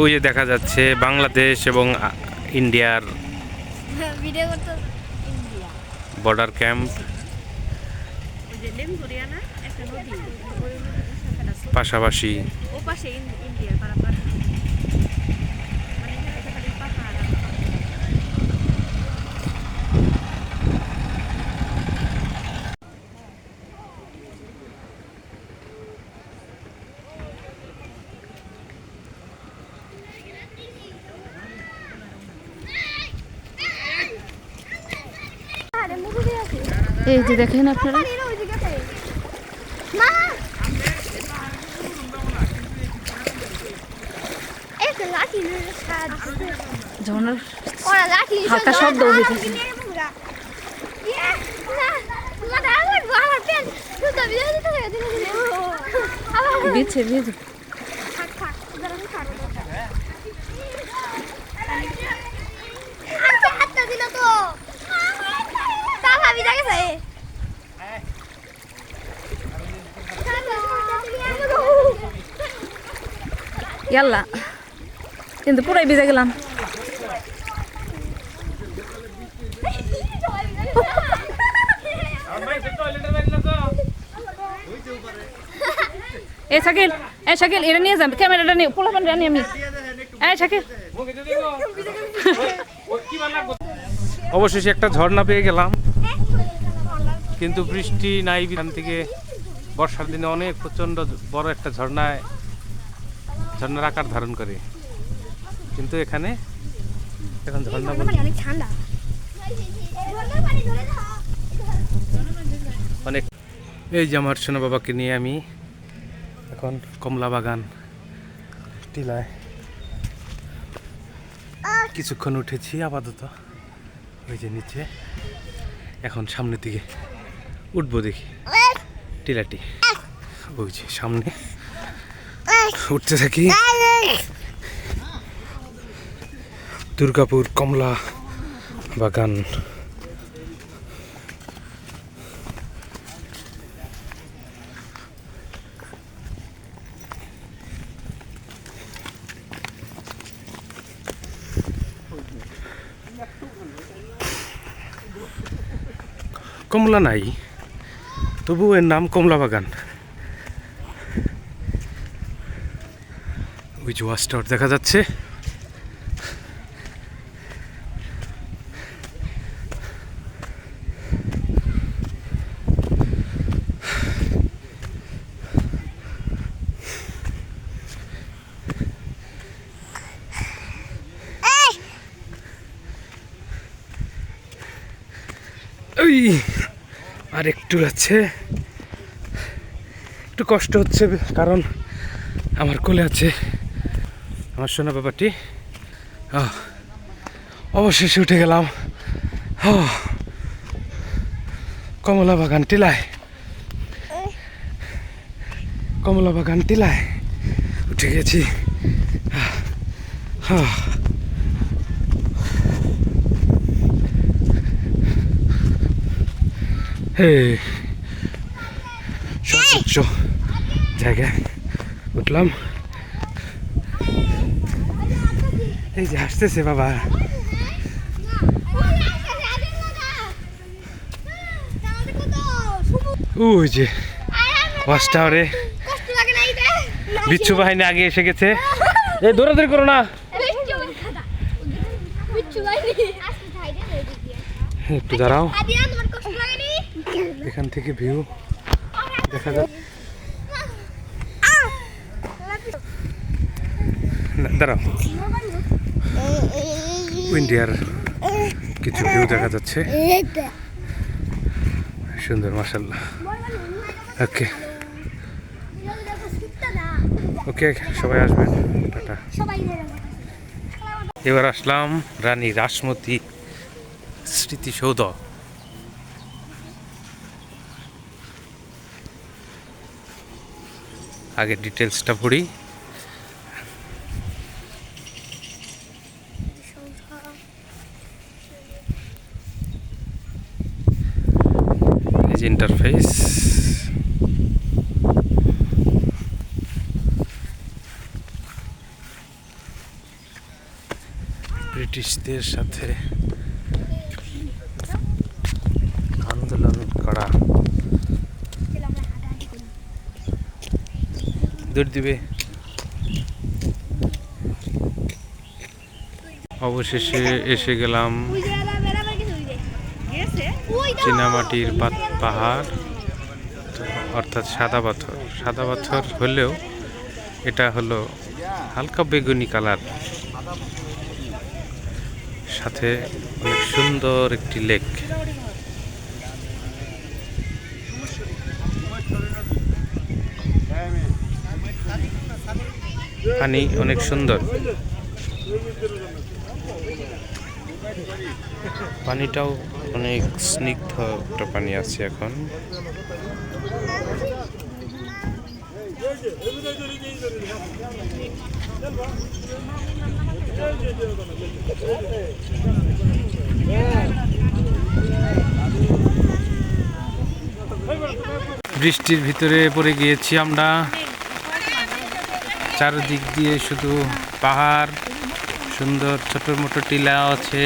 ওই যে দেখা যাচ্ছে বাংলাদেশ এবং ইন্ডিয়ার বর্ডার ক্যাম্প। ওই যে লেমঘরিয়া না একটা নদী ওই নদীর শাখাটা ছোট। পাশাপাশি ও পাশে ইন- ইন্ডিয়ার পারাপার মানে এখানে তো খালি পাহাড় আর পাহাড়। এই যে দেখেন আপনারা। ঝর্ণার হালকা শব্দ। দিচ্ছে দিচ্ছে। ইয়াল্লা, কিন্তু পুরাই ভিজে গেলাম। এ শাকিল এ শাকিল, এটা নিয়ে যান ক্যামেরাটা নিয়ে পোলা পানটা নিয়ে আমি। এ শাকিল। অবশেষে একটা ঝর্ণা পেয়ে গেলাম, কিন্তু বৃষ্টি নাই, এখান থেকে বর্ষার দিনে অনেক প্রচণ্ড বড় একটা ঝর্ণায় ঝর্ণার আকার ধারণ করে। কিন্তু এখানে এখন ঝর্ণা অনেক ঠান্ডা। অনেক এই যে আমার সোনা বাবাকে নিয়ে আমি এখন কমলা বাগান টিলায় কিছুক্ষণ উঠেছি আপাতত। ওই যে নিচে। এখন সামনের দিকে উঠবো দেখি। টিলাটি। ওই যে সামনে। উঠতে থাকি। দুর্গাপুর কমলা বাগান। কমলা নাই তবু এর নাম কমলা বাগান। ওই যে টাওয়ার দেখা যাচ্ছে। ওই আর একটু আছে। একটু কষ্ট হচ্ছে, কারণ আমার কোলে আছে। আমার সোনা ব্যাপারটি। অবশেষে উঠে গেলাম। কমলা বাগান টিলায়। কমলা বাগান টিলায় উঠে গেছি। সর্বোচ্চ জায়গায় উঠলাম। এই যে হাসতেছে বাবা। ওই যে ওয়াচ টাওয়ারে বিচ্ছু বাহিনী আগে এসে গেছে। এই দৌড়াদৌড়ি করো না। একটু দাঁড়াও। এখান থেকে ভিউ দেখা যাক। দাঁড়াও। ইন্ডিয়ার কিছু ভিউ দেখা যাচ্ছে। সুন্দর মাসাল্লাহ ওকে ওকে সবাই আসবেন। টাটা। এবার আসলাম রানী রাসমতি স্মৃতিসৌধ। আগে ডিটেলসটা পড়ি এই যে ইন্টারফেস ব্রিটিশদের সাথে আন্দোলন করা। দিবে। অবশেষে এসে গেলাম চীনামাটির পাহাড়, অর্থাৎ সাদা পাথর। সাদা পাথর হলেও এটা হলো হালকা বেগুনি কালার। সাথে অনেক সুন্দর একটি লেক। পানি অনেক সুন্দর। পানিটাও অনেক স্নিগ্ধ একটা পানি আছে এখন। বৃষ্টির ভিতরে পড়ে গিয়েছি আমরা। চারদিক দিয়ে শুধু পাহাড় সুন্দর ছোট মোটো টিলা আছে।